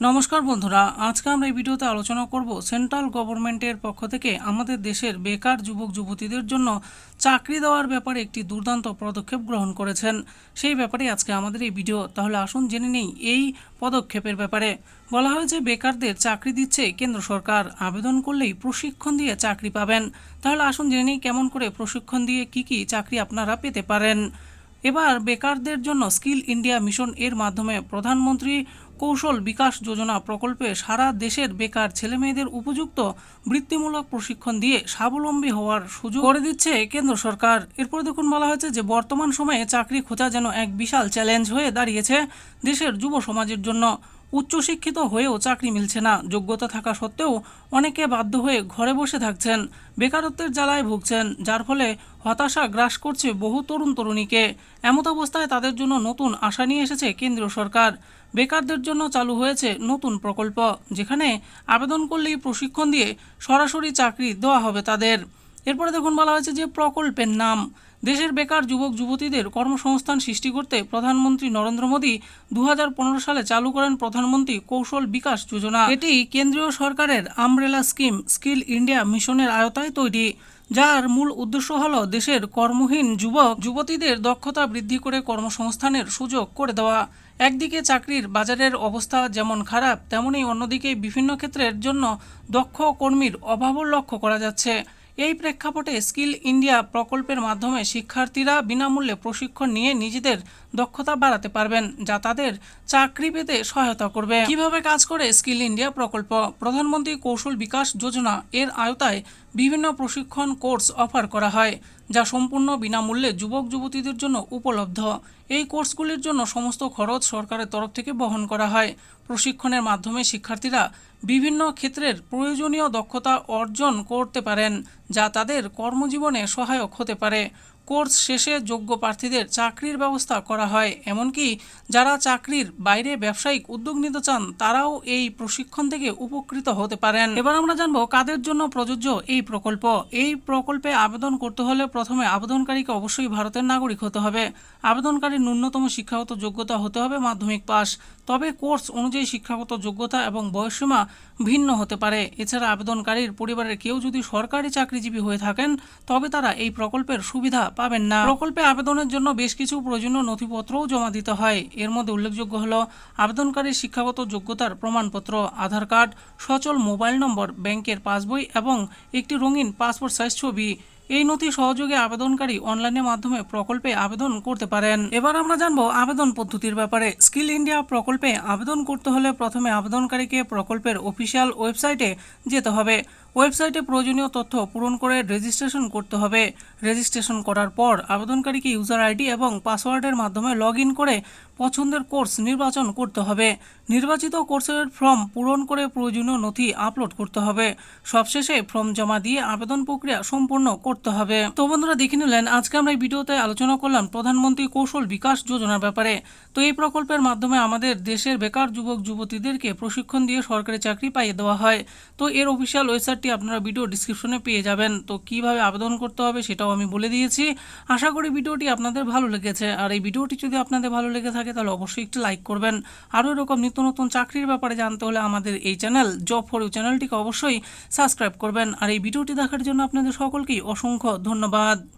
নমস্কার বন্ধুরা, আজকে আমরা এই ভিডিওতে আলোচনা করব সেন্ট্রাল গভর্নমেন্টের পক্ষ থেকে আমাদের দেশের বেকার যুবক যুবতীদের জন্য চাকরি দেওয়ার ব্যাপারে একটি দুর্দান্ত পদক্ষেপ গ্রহণ করেছেন। সেই ব্যাপারে আজকে আমাদের এই ভিডিও, তাহলে আসুন জেনে নেই এই পদক্ষেপের ব্যাপারে। বলা হয়েছে বেকারদের চাকরি দিচ্ছে কেন্দ্র সরকার, আবেদন করলেই প্রশিক্ষণ দিয়ে চাকরি পাবেন। তাহলে আসুন জেনে নেই কেমন করে প্রশিক্ষণ দিয়ে কি কি চাকরি আপনারা পেতে পারেন। এবার বেকারদের জন্য স্কিল ইন্ডিয়া মিশন এর মাধ্যমে প্রধানমন্ত্রী কৌশল বিকাশ যোজনা প্রকল্পে সারা দেশের বেকার ছেলেমেয়েদের উপযুক্ত বৃত্তিমূলক প্রশিক্ষণ দিয়ে স্বাবলম্বী হওয়ার সুযোগ করে দিচ্ছে কেন্দ্র সরকার। এরপর দেখুন বলা হয়েছে যে, বর্তমান সময়ে চাকরি খোঁজা যেন এক বিশাল চ্যালেঞ্জ হয়ে দাঁড়িয়েছে দেশের যুব সমাজের জন্য। উচ্চশিক্ষিত হয়েও চাকরি মিলছে না। যোগ্যতা থাকা সত্ত্বেও অনেকে বাধ্য হয়ে ঘরে বসে থাকছেন, বেকারত্বের জ্বালায় ভুগছেন, যার ফলে হতাশা গ্রাস করছে বহু তরুণ তরুণীকে এমত অবস্থায় তাদের জন্য নতুন আশা নিয়ে এসেছে কেন্দ্রীয় সরকার। বেকারদের জন্য চালু হয়েছে নতুন প্রকল্প, যেখানে আবেদন করলেই প্রশিক্ষণ দিয়ে সরাসরি চাকরি দেওয়া হবে তাদের। এরপরে দেখুন বলা হয়েছে যে প্রকল্পের নাম, দেশের বেকার যুবক যুবতীদের কর্মসংস্থান সৃষ্টি করতে প্রধানমন্ত্রী নরেন্দ্র মোদী দু হাজার পনেরো সালে চালু করেন প্রধানমন্ত্রী কৌশল বিকাশ যোজনা। এটি কেন্দ্রীয় সরকারের আমব্রেলা স্কিম, স্কিল ইন্ডিয়া মিশনের আয়তায় তৈরি, যার মূল উদ্দেশ্য হল দেশের কর্মহীন যুবক যুবতীদের দক্ষতা বৃদ্ধি করে কর্মসংস্থানের সুযোগ করে দেওয়া। একদিকে চাকরির বাজারের অবস্থা যেমন খারাপ, তেমনি অন্যদিকে বিভিন্ন ক্ষেত্রের জন্য দক্ষ কর্মীর অভাবও লক্ষ্য করা যাচ্ছে। এই প্রেক্ষাপটে স্কিল ইন্ডিয়া প্রকল্পের মাধ্যমে শিক্ষার্থীরা বিনামূল্যে প্রশিক্ষণ নিয়ে নিজেদের দক্ষতা বাড়াতে পারবেন, যা তাদের চাকরি পেতে সহায়তা করবে। কীভাবে কাজ করে স্কিল ইন্ডিয়া প্রকল্প? প্রধানমন্ত্রী কৌশল বিকাশ যোজনা এর আওতায় বিভিন্ন প্রশিক্ষণ কোর্স অফার করা হয়, যা সম্পূর্ণ বিনামূল্যে যুবক যুবতীদের জন্য উপলব্ধ। এই কোর্সগুলির জন্য সমস্ত খরচ সরকারের তরফ থেকে বহন করা হয়। প্রশিক্ষণের মাধ্যমে শিক্ষার্থীরা বিভিন্ন ক্ষেত্রের প্রয়োজনীয় দক্ষতা অর্জন করতে পারেন, যা তাদের কর্মজীবনে সহায়ক হতে পারে। কোর্স শেষে যোগ্য প্রার্থীদের চাকরির ব্যবস্থা করা হয়। এমনকি যারা চাকরির বাইরে ব্যবসায়িক উদ্যোগ নিতে চান, তারাও এই প্রশিক্ষণ থেকে উপকৃত হতে পারেন। এবার আমরা জানব কাদের জন্য প্রযোজ্য এই প্রকল্প। এই প্রকল্পে আবেদন করতে হলে প্রথমে আবেদনকারীকে অবশ্যই ভারতের নাগরিক হতে হবে। আবেদনকারীর ন্যূনতম শিক্ষাগত যোগ্যতা হতে হবে মাধ্যমিক পাস তবে কোর্স অনুযায়ী শিক্ষাগত যোগ্যতা এবং বয়সসীমা ভিন্ন হতে পারে। এছাড়া আবেদনকারীর পরিবারের কেউ যদি সরকারি চাকরিজীবী হয়ে থাকেন, তবে তারা এই প্রকল্পের সুবিধা পাবেন না। প্রকল্পে আবেদনের জন্য বেশ কিছু প্রয়োজনীয় নথিপত্রও জমা দিতে হয়। এর মধ্যে উল্লেখযোগ্য হল, আবেদনকারীর শিক্ষাগত যোগ্যতার প্রমাণপত্র, আধার কার্ড, সচল মোবাইল নম্বর, ব্যাংকের পাসবই এবং একটি রঙিন পাসপোর্ট সাইজ ছবি। এই নথি সহযোগে আবেদনকারী অনলাইনের মাধ্যমে প্রকল্পে আবেদন করতে পারেন। এবার আমরা জানব আবেদন পদ্ধতির ব্যাপারে। স্কিল ইন্ডিয়া প্রকল্পে আবেদন করতে হলে প্রথমে আবেদনকারীকে প্রকল্পের অফিসিয়াল ওয়েবসাইটে যেতে হবে। ওয়েবসাইটে প্রয়োজনীয় তথ্য পূরণ করে রেজিস্ট্রেশন করতে হবে। রেজিস্ট্রেশন করার পর আবেদনকারীকে ইউজার আইডি এবং পাসওয়ার্ডের মাধ্যমে লগ করে পছন্দের কোর্স নির্বাচন করতে হবে। নির্বাচিত কোর্সের ফর্ম পূরণ করে প্রয়োজনীয় নথি আপলোড করতে হবে। সবশেষে ফর্ম জমা দিয়ে আবেদন প্রক্রিয়া সম্পূর্ণ করতে হবে। তো বন্ধুরা, দেখে নিলেন, আজকে আমরা এই ভিডিওতে আলোচনা করলাম প্রধানমন্ত্রী কৌশল বিকাশ যোজনার ব্যাপারে। তো এই প্রকল্পের মাধ্যমে আমাদের দেশের বেকার যুবক, যুবতীদেরকে প্রশিক্ষণ দিয়ে সরকারি চাকরি পাইয়ে দেওয়া হয়। তো এর অফিসিয়াল ওয়েবসাইটটি আপনারা ভিডিও ডিসক্রিপশনে পেয়ে যাবেন। তো কীভাবে আবেদন করতে হবে সেটাও আমি বলে দিয়েছি। আশা করি ভিডিওটি আপনাদের ভালো লেগেছে। আর এই ভিডিওটি যদি আপনাদের ভালো লেগে থাকে তাহলে অবশ্যই একটি লাইক করবেন। আরও এরকম নিত্য নতুন চাকরির ব্যাপারে জানতে হলে আমাদের এই চ্যানেল জব ফর ইউ চ্যানেলটিকে অবশ্যই সাবস্ক্রাইব করবেন। আর এই ভিডিওটি দেখার জন্য আপনাদের সকলকেই অসংখ্য ধন্যবাদ।